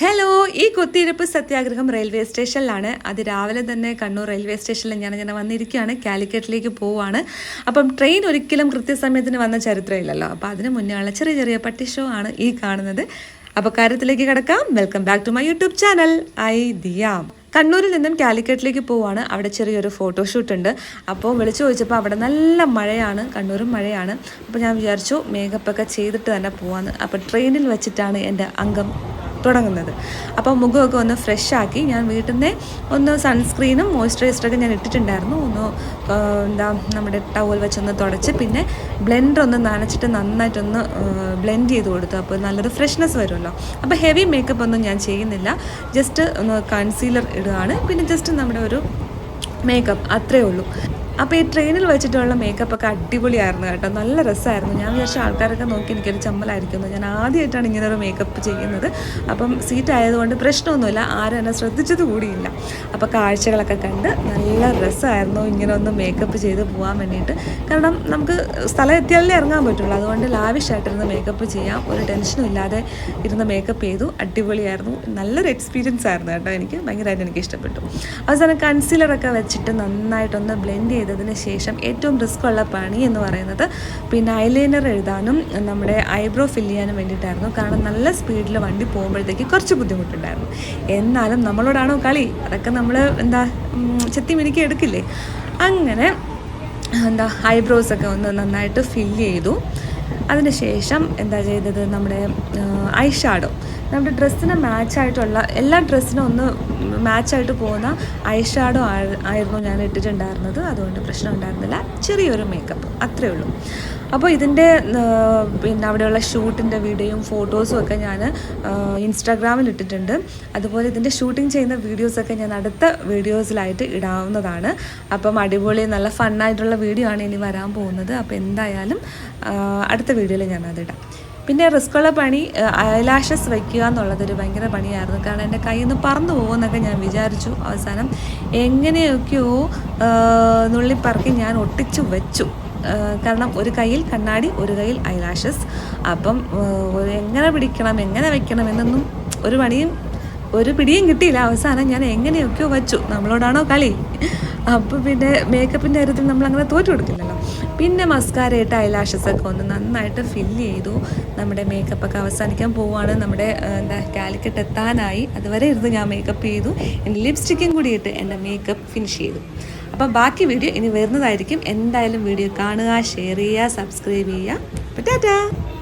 Hello ഈ കുത്തിയിരുപ്പ് സത്യാഗ്രഹം railway സ്റ്റേഷനിലാണ്. അത് രാവിലെ തന്നെ കണ്ണൂർ റെയിൽവേ സ്റ്റേഷനിൽ ഞാൻ ഇങ്ങനെ വന്നിരിക്കുകയാണ്. കാലിക്കറ്റിലേക്ക് പോവാണ്. അപ്പം ട്രെയിൻ ഒരിക്കലും കൃത്യസമയത്തിന് വന്ന ചരിത്രമില്ലല്ലോ. അപ്പോൾ അതിന് മുന്നേ ചെറിയ ചെറിയ പട്ടി ഷോ ആണ് ഈ കാണുന്നത്. അപ്പോൾ കാര്യത്തിലേക്ക് കിടക്കാം. Welcome back to my YouTube channel I ദിയാം. കണ്ണൂരിൽ നിന്നും കാലിക്കറ്റിലേക്ക് പോവാണ്. അവിടെ ചെറിയൊരു ഫോട്ടോഷൂട്ട് ഉണ്ട്. അപ്പോൾ വിളിച്ചു ചോദിച്ചപ്പോൾ അവിടെ നല്ല മഴയാണ്. കണ്ണൂരും മഴയാണ്. അപ്പോൾ ഞാൻ വിചാരിച്ചു മേക്കപ്പ് ഒക്കെ ചെയ്തിട്ട് തന്നെ പോവാന്ന്. അപ്പോൾ ട്രെയിനിൽ വെച്ചിട്ടാണ് എന്റെ അംഗം തുടങ്ങുന്നത്. അപ്പോൾ മുഖമൊക്കെ ഒന്ന് ഫ്രഷ് ആക്കി ഞാൻ വീട്ടിൽ നിന്ന് ഒന്ന് സൺസ്ക്രീനും മോയ്സ്ചറൈസറൊക്കെ ഞാൻ ഇട്ടിട്ടുണ്ടായിരുന്നു. ഒന്ന് എന്താ നമ്മുടെ ടവൽ വെച്ചൊന്ന് തുടച്ച് പിന്നെ ബ്ലെൻഡർ ഒന്ന് നനച്ചിട്ട് നന്നായിട്ടൊന്ന് ബ്ലെൻഡ് ചെയ്ത് കൊടുത്തു. അപ്പോൾ നല്ലൊരു ഫ്രഷ്നെസ് വരുമല്ലോ. അപ്പോൾ ഹെവി മേക്കപ്പ് ഒന്നും ഞാൻ ചെയ്യുന്നില്ല. ജസ്റ്റ് ഒന്ന് കൺസീലർ ഇടുകയാണ്. പിന്നെ ജസ്റ്റ് നമ്മുടെ ഒരു മേക്കപ്പ് അത്രേ ഉള്ളൂ. അപ്പോൾ ഈ ട്രെയിനിൽ വെച്ചിട്ടുള്ള മേക്കപ്പ് ഒക്കെ അടിപൊളിയായിരുന്നു കേട്ടോ. നല്ല രസമായിരുന്നു. ഞാൻ വിചാരിച്ച ആൾക്കാരൊക്കെ നോക്കി എനിക്കൊരു ചമ്മലായിരിക്കുന്നു ഞാൻ ആദ്യമായിട്ടാണ് ഇങ്ങനെ ഒരു മേക്കപ്പ് ചെയ്യുന്നത്. അപ്പം സീറ്റ് ആയതുകൊണ്ട് പ്രശ്നമൊന്നുമില്ല. ആരും എന്നെ ശ്രദ്ധിച്ചത് കൂടിയില്ല. അപ്പോൾ കാഴ്ചകളൊക്കെ കണ്ട് നല്ല രസമായിരുന്നു ഇങ്ങനെ ഒന്ന് മേക്കപ്പ് ചെയ്ത് പോകാൻ വേണ്ടിയിട്ട്. കാരണം നമുക്ക് സ്ഥലം എത്തിയാലേ ഇറങ്ങാൻ പറ്റുള്ളൂ. അതുകൊണ്ട് ലാവിഷായിട്ടിരുന്ന് മേക്കപ്പ് ചെയ്യാം. ഒരു ടെൻഷനും ഇല്ലാതെ ഇരുന്ന് മേക്കപ്പ് ചെയ്തു. അടിപൊളിയായിരുന്നു. നല്ലൊരു എക്സ്പീരിയൻസ് ആയിരുന്നു കേട്ടോ എനിക്ക്. ഭയങ്കരമായിട്ട് എനിക്ക് ഇഷ്ടപ്പെട്ടു. അവസാനം കൺസീലറൊക്കെ വെച്ചിട്ട് നന്നായിട്ടൊന്ന് ബ്ലെൻഡ് ചെയ്തതിന് ശേഷം ഏറ്റവും റിസ്ക് ഉള്ള പണി എന്ന് പറയുന്നത് പിന്നെ ഐലൈനർ എഴുതാനും നമ്മുടെ ഐബ്രോ ഫില്ല് ചെയ്യാനും വേണ്ടിയിട്ടായിരുന്നു. കാരണം നല്ല സ്പീഡിൽ വണ്ടി പോകുമ്പോഴത്തേക്ക് കുറച്ച് ബുദ്ധിമുട്ടുണ്ടായിരുന്നു. എന്നാലും നമ്മളോടാണോ കളി? അതൊക്കെ നമ്മൾ എന്താ ചെത്തി മിനുക്കി എടുക്കില്ലേ? അങ്ങനെ എന്താ ഐബ്രോസ് ഒക്കെ ഒന്ന് നന്നായിട്ട് ഫില്ല് ചെയ്തു. അതിനുശേഷം എന്താ ചെയ്തത്? നമ്മുടെ ഐഷാഡോ ഷാഡോ നമ്മുടെ ഡ്രസ്സിന് മാച്ചായിട്ടുള്ള എല്ലാ ഡ്രസ്സിനും ഒന്ന് മാച്ചായിട്ട് പോകുന്ന ഐ ഷാഡോ ആയിരുന്നു ഞാൻ ഇട്ടിട്ടുണ്ടായിരുന്നത്. അതുകൊണ്ട് പ്രശ്നം ഉണ്ടായിരുന്നില്ല. ചെറിയൊരു മേക്കപ്പ് അത്രേ ഉള്ളൂ. അപ്പോൾ ഇതിന്റെ പിന്നെ അവിടെയുള്ള ഷൂട്ടിന്റെ വീഡിയോയും ഫോട്ടോസും ഒക്കെ ഞാൻ ഇൻസ്റ്റാഗ്രാമിൽ ഇട്ടിട്ടുണ്ട്. അതുപോലെ ഇതിന്റെ ഷൂട്ടിംഗ് ചെയ്യുന്ന വീഡിയോസൊക്കെ ഞാൻ അടുത്ത വീഡിയോസിലായിട്ട് ഇടാവുന്നതാണ്. അപ്പം അടിപൊളി നല്ല ഫണ്ണായിട്ടുള്ള വീഡിയോ ആണ് ഇനി വരാൻ പോകുന്നത്. അപ്പോൾ എന്തായാലും അടുത്ത വീഡിയോയിൽ ഞാൻ അതിടാം പിന്നെ റിസ്ക്കുള്ള പണി ഐലാഷസ് വയ്ക്കുക എന്നുള്ളതൊരു ഭയങ്കര പണിയായിരുന്നു. കാരണം എന്റെ കയ്യിൽ നിന്ന് പറന്നു പോകുമെന്നൊക്കെ ഞാൻ വിചാരിച്ചു അവസാനം. എങ്ങനെയൊക്കെയോ നുള്ളിപ്പറക്കി ഞാൻ ഒട്ടിച്ചു വെച്ചു. കാരണം ഒരു കയ്യിൽ കണ്ണാടി ഒരു കയ്യിൽ ഐലാഷസ് അപ്പം എങ്ങനെ പിടിക്കണം എങ്ങനെ വെക്കണം എന്നൊന്നും ഒരു പണിയും ഒരു പിടിയും കിട്ടിയില്ല. അവസാനം ഞാൻ എങ്ങനെയൊക്കെയോ വച്ചു. നമ്മളോടാണോ കളി? അപ്പോൾ പിന്നെ മേക്കപ്പിന്റെ കാര്യത്തിൽ നമ്മൾ അങ്ങനെ തോറ്റു കൊടുക്കില്ലല്ലോ. പിന്നെ മസ്കാര ഇട്ട് ഐലാഷസ് ഒക്കെ ഒന്ന് നന്നായിട്ട് ഫില്ല് ചെയ്തു. നമ്മുടെ മേക്കപ്പ് ഒക്കെ അവസാനിക്കാൻ പോവുകയാണ്. നമ്മുടെ എന്താ കാലിക്കറ്റ് എത്താനായി. അതുവരെ ഇരുന്ന് ഞാൻ മേക്കപ്പ് ചെയ്തു. എന്റെ ലിപ്സ്റ്റിക്കും കൂടി ഇട്ട് എന്റെ മേക്കപ്പ് ഫിനിഷ് ചെയ്തു. അപ്പം ബാക്കി വീഡിയോ ഇനി വരുന്നതായിരിക്കും. എന്തായാലും വീഡിയോ കാണുക ഷെയർ ചെയ്യുക സബ്സ്ക്രൈബ് ചെയ്യുക. അപ്പോൾ ടാറ്റാ!